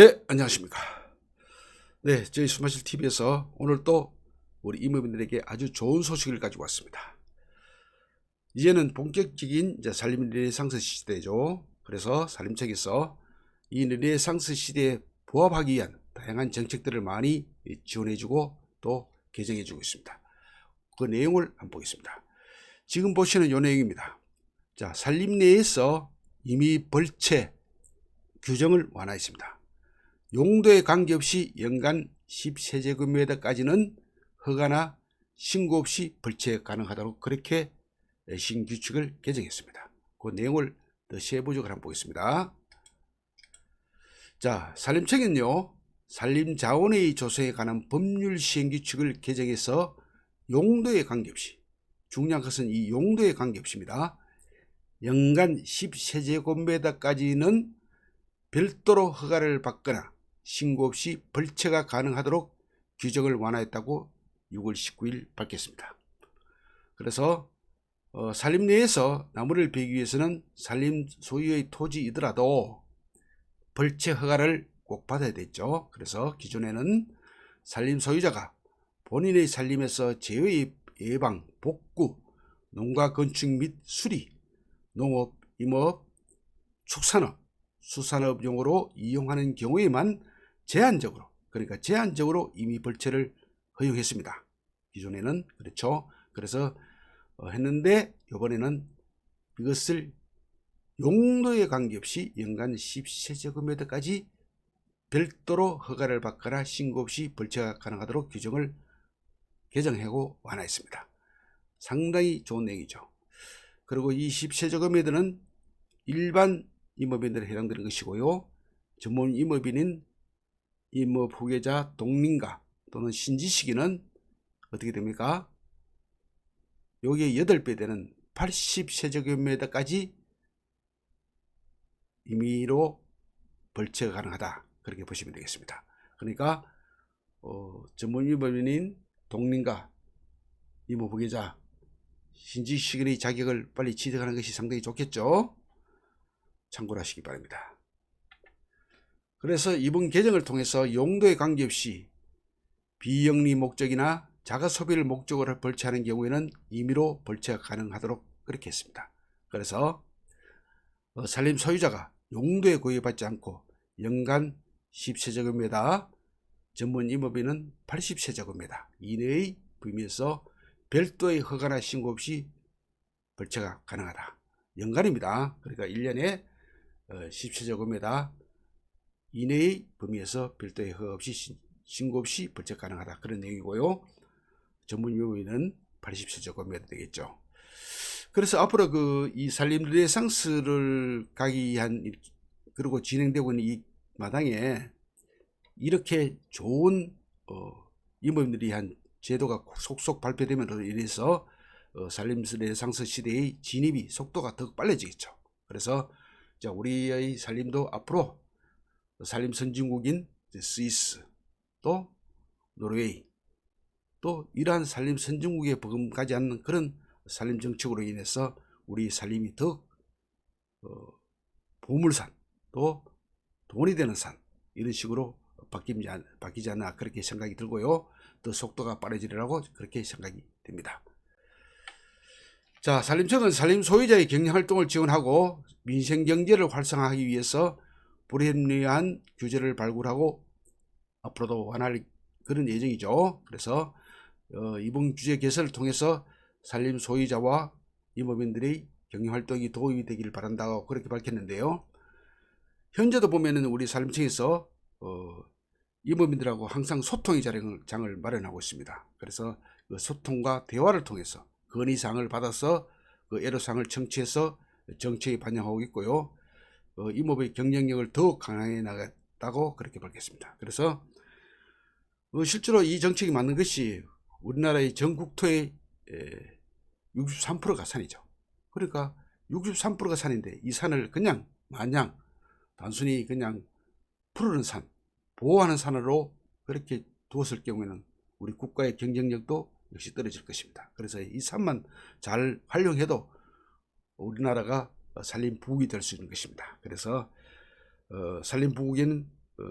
네, 안녕하십니까. 네, 저희 수마실 TV에서 오늘 또 우리 임업인들에게 아주 좋은 소식을 가지고 왔습니다. 이제는 본격적인 이제 살림 르네상스 시대죠. 그래서 살림책에서 이 르네상스 시대에 부합하기 위한 다양한 정책들을 많이 지원해주고 또 개정해주고 있습니다. 그 내용을 한번 보겠습니다. 지금 보시는 이 내용입니다. 자, 살림 내에서 이미 벌채 규정을 완화했습니다. 용도에 관계없이 연간 10세제곱미터까지는 허가나 신고 없이 벌채 가능하도록 그렇게 신규칙을 개정했습니다. 그 내용을 더 세부적으로 한번 보겠습니다. 자, 산림청은요, 산림자원의 조성에 관한 법률 시행규칙을 개정해서 용도에 관계없이 중요한 것은 이 용도에 관계없습니다. 연간 10세제곱미터까지는 별도로 허가를 받거나 신고 없이 벌채가 가능하도록 규정을 완화했다고 6월 19일 밝혔습니다. 그래서 어, 산림 내에서 나무를 베기 위해서는 산림 소유의 토지이더라도 벌채 허가를 꼭 받아야 됐죠. 그래서 기존에는 산림 소유자가 본인의 산림에서 재해 예방, 복구, 농가 건축 및 수리, 농업, 임업, 축산업, 수산업 용으로 이용하는 경우에만 제한적으로 그러니까 제한적으로 이미 벌채를 허용했습니다. 기존에는 그렇죠. 그래서 어, 했는데 이번에는 이것을 용도에 관계없이 연간 10세제곱미터까지 별도로 허가를 받거나 신고 없이 벌채가 가능하도록 규정을 개정하고 완화했습니다. 상당히 좋은 내용이죠. 그리고 이 10세제곱미터는 일반 임업인들에 해당되는 것이고요. 전문 임업인인 임업 후계자 동민가 또는 신지식인은 어떻게 됩니까? 여기에 8배 되는 80세제곱미터까지 임의로 벌채가 가능하다. 그렇게 보시면 되겠습니다. 그러니까 어, 전문 임업인인 동민가 임업 후계자 신지식인의 자격을 빨리 취득하는 것이 상당히 좋겠죠. 참고를 하시기 바랍니다. 그래서 이번 개정을 통해서 용도에 관계없이 비영리 목적이나 자가 소비를 목적으로 벌채하는 경우에는 임의로 벌채가 가능하도록 그렇게 했습니다. 그래서 어, 산림 소유자가 용도에 구애받지 않고 연간 10세제곱미터 전문 임업인은 80세제곱미터 이내의 범위에서 별도의 허가나 신고 없이 벌채가 가능하다. 연간입니다. 그러니까 1년에 10세제곱미터 이내의 범위에서 별도의 허가 없이 신고 없이 벌채 가능하다. 그런 내용이고요. 전문 요인은 80세제곱미터 되겠죠. 그래서 앞으로 그 이 산림 르네상스를 가기 위한 그리고 진행되고 있는 이 마당에 이렇게 좋은 어, 임업인들이 한 제도가 속속 발표되면으로 인해서 어, 산림 르네상스 시대의 진입이 속도가 더 빨라지겠죠. 그래서 자, 우리의 산림도 앞으로 산림 선진국인 스위스 또 노르웨이 또 이러한 산림 선진국에 버금가지 않는 그런 산림 정책으로 인해서 우리 산림이 더 어, 보물산 또 돈이 되는 산 이런 식으로 바뀌지, 않, 바뀌지 않나 그렇게 생각이 들고요. 더 속도가 빠르지리라고 그렇게 생각이 됩니다. 자, 산림청은 산림 소유자의 경영 활동을 지원하고 민생 경제를 활성화하기 위해서 불합리한 규제를 발굴하고 앞으로도 완화할 그런 예정이죠. 그래서 어, 이번 규제 개선을 통해서 산림 소유자와 임업인들의 경영 활동이 도움이 되기를 바란다고 그렇게 밝혔는데요. 현재도 보면은 우리 산림청에서 어, 임업인들하고 항상 소통의 장을 마련하고 있습니다. 그래서 그 소통과 대화를 통해서 건의사항을 받아서 그 애로사항을 청취해서 정책에 반영하고 있고요. 어, 임업의 경쟁력을 더욱 강화해 나갔다고 그렇게 밝혔습니다. 그래서 어, 실제로 이 정책이 맞는 것이 우리나라의 전국토의 63%가 산이죠. 그러니까 63%가 산인데 이 산을 그냥 마냥 단순히 그냥 푸르는 산, 보호하는 산으로 그렇게 두었을 경우에는 우리 국가의 경쟁력도 역시 떨어질 것입니다. 그래서 이 산만 잘 활용해도 우리나라가 산림 부국이 될 수 있는 것입니다. 그래서 어, 산림 부국에는 어,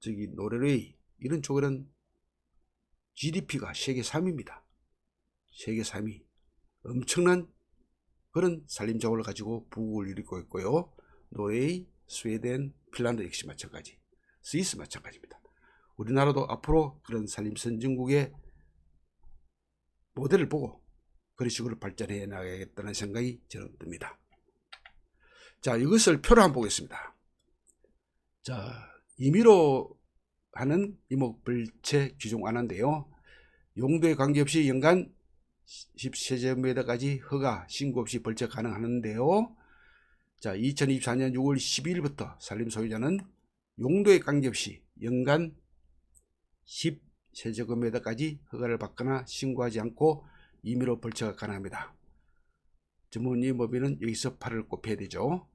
저기 노르웨이 이런 쪽에는 GDP가 세계 3위입니다. 세계 3위. 엄청난 그런 산림자원을 가지고 부국을 이루고 있고요. 노르웨이, 스웨덴, 핀란드 역시 마찬가지. 스위스 마찬가지입니다. 우리나라도 앞으로 그런 산림 선진국의 모델을 보고 그런 식으로 발전해 나가야겠다는 생각이 저는 듭니다. 자, 이것을 표로 한번 보겠습니다. 자, 임의로 하는 이목불체 규정안인데요. 용도에 관계없이 연간 10세제곱미터까지 허가 신고 없이 벌채 가능하는데요. 자, 2024년 6월 12일부터 산림 소유자는 용도에 관계없이 연간 10세제곱미터까지 허가를 받거나 신고하지 않고 임의로 벌채가 가능합니다. 전문의 법인은 여기서 팔을 꼽혀야 되죠.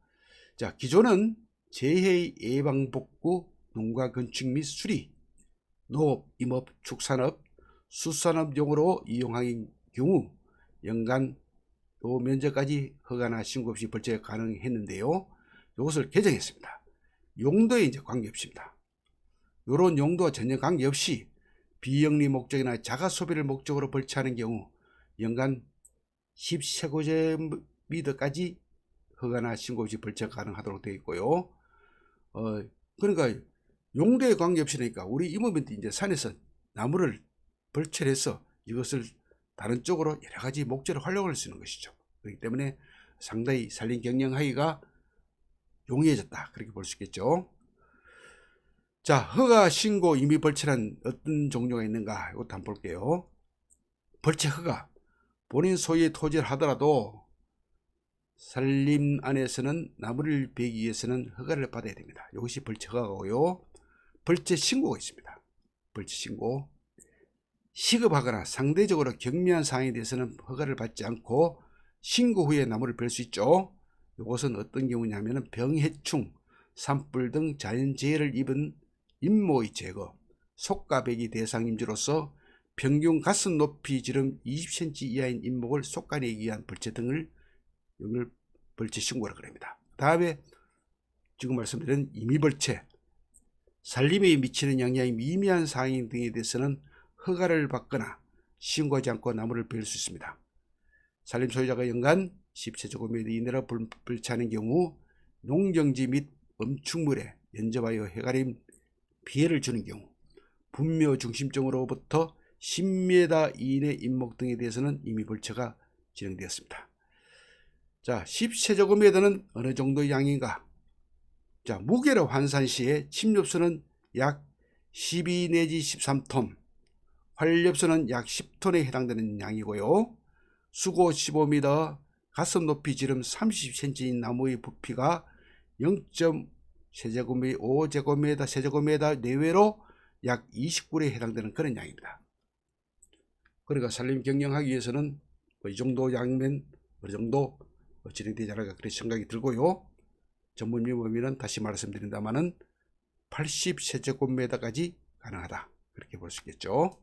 자, 기존은 재해 예방 복구, 농가 건축 및 수리, 농업, 임업, 축산업, 수산업용으로 이용하는 경우 연간 요 면적까지 허가나 신고 없이 벌채가 가능했는데요. 이것을 개정했습니다. 용도에 이제 관계없습니다. 이런 용도와 전혀 관계없이 비영리 목적이나 자가 소비를 목적으로 벌채하는 경우 연간 10세고제 미터까지 허가나 신고 없이 벌채가 가능하도록 되어 있고요. 어, 그러니까 용도에 관계없이 니까 우리 임업인들 이제 산에서 나무를 벌채해서 이것을 다른 쪽으로 여러 가지 목재로 활용할 수 있는 것이죠. 그렇기 때문에 상당히 산림 경영하기가 용이해졌다. 그렇게 볼 수 있겠죠. 자, 허가 신고 임의 벌채란 어떤 종류가 있는가? 이것도 한번 볼게요. 벌채 허가. 본인 소유의 토지를 하더라도 산림 안에서는 나무를 베기 위해서는 허가를 받아야 됩니다. 이것이 벌채 허가고요. 벌채 신고가 있습니다. 벌채 신고. 시급하거나 상대적으로 경미한 사항에 대해서는 허가를 받지 않고 신고 후에 나무를 벨수 있죠. 이것은 어떤 경우냐면 병해충, 산불 등 자연재해를 입은 임모의 제거, 속가배기 대상 임지로서 평균 가슴 높이 지름 20cm 이하인 임목을 속가내기 위한 벌채 등을 이걸 벌채 신고라 그럽니다. 다음에 지금 말씀드린 임의벌채, 산림에 미치는 영향이 미미한 사항 등에 대해서는 허가를 받거나 신고하지 않고 나무를 베울 수 있습니다. 산림 소유자가 연간 10세제곱미터 이내로 불차는 경우 농경지 및 엄축물에 연접하여 해가림 피해를 주는 경우 분묘 중심점으로부터 10m 이내 임목 등에 대해서는 이미 벌채가 진행되었습니다. 자, 10세제곱미터는 어느 정도 양인가? 자, 무게로 환산 시에 침엽수는 약 12 내지 13톤, 활엽수는 약 10톤에 해당되는 양이고요. 수고 15m, 가슴 높이 지름 30cm인 나무의 부피가 0.세제곱미 5제곱미터 세제곱미터 내외로 약 29에 해당되는 그런 양입니다. 그러니까 산림 경영하기 위해서는 뭐이 정도 양면 어느 정도 진행되지 않을까 그런 생각이 들고요. 전문용 범위는 다시 말씀드린다마는 80세제곱미터까지 가능하다. 그렇게 볼 수 있겠죠.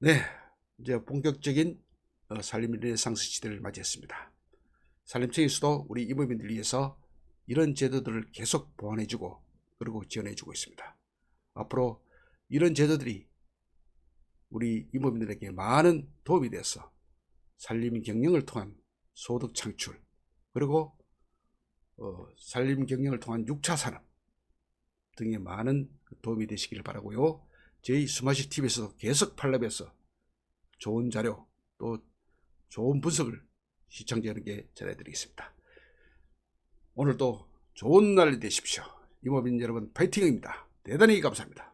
네, 이제 본격적인 어, 산림 르네상스 시대를 맞이했습니다. 산림청에서도 우리 임업인들 위해서 이런 제도들을 계속 보완해주고 그리고 지원해주고 있습니다. 앞으로 이런 제도들이 우리 임업인들에게 많은 도움이 돼서 산림 경영을 통한 소득 창출 그리고 어, 산림 경영을 통한 6차 산업 등에 많은 도움이 되시기를 바라고요. 저희 스마시 TV에서도 계속 팔랍에서 좋은 자료 또 좋은 분석을 시청자에게 전해드리겠습니다. 오늘도 좋은 날 되십시오. 임업인 여러분 파이팅입니다. 대단히 감사합니다.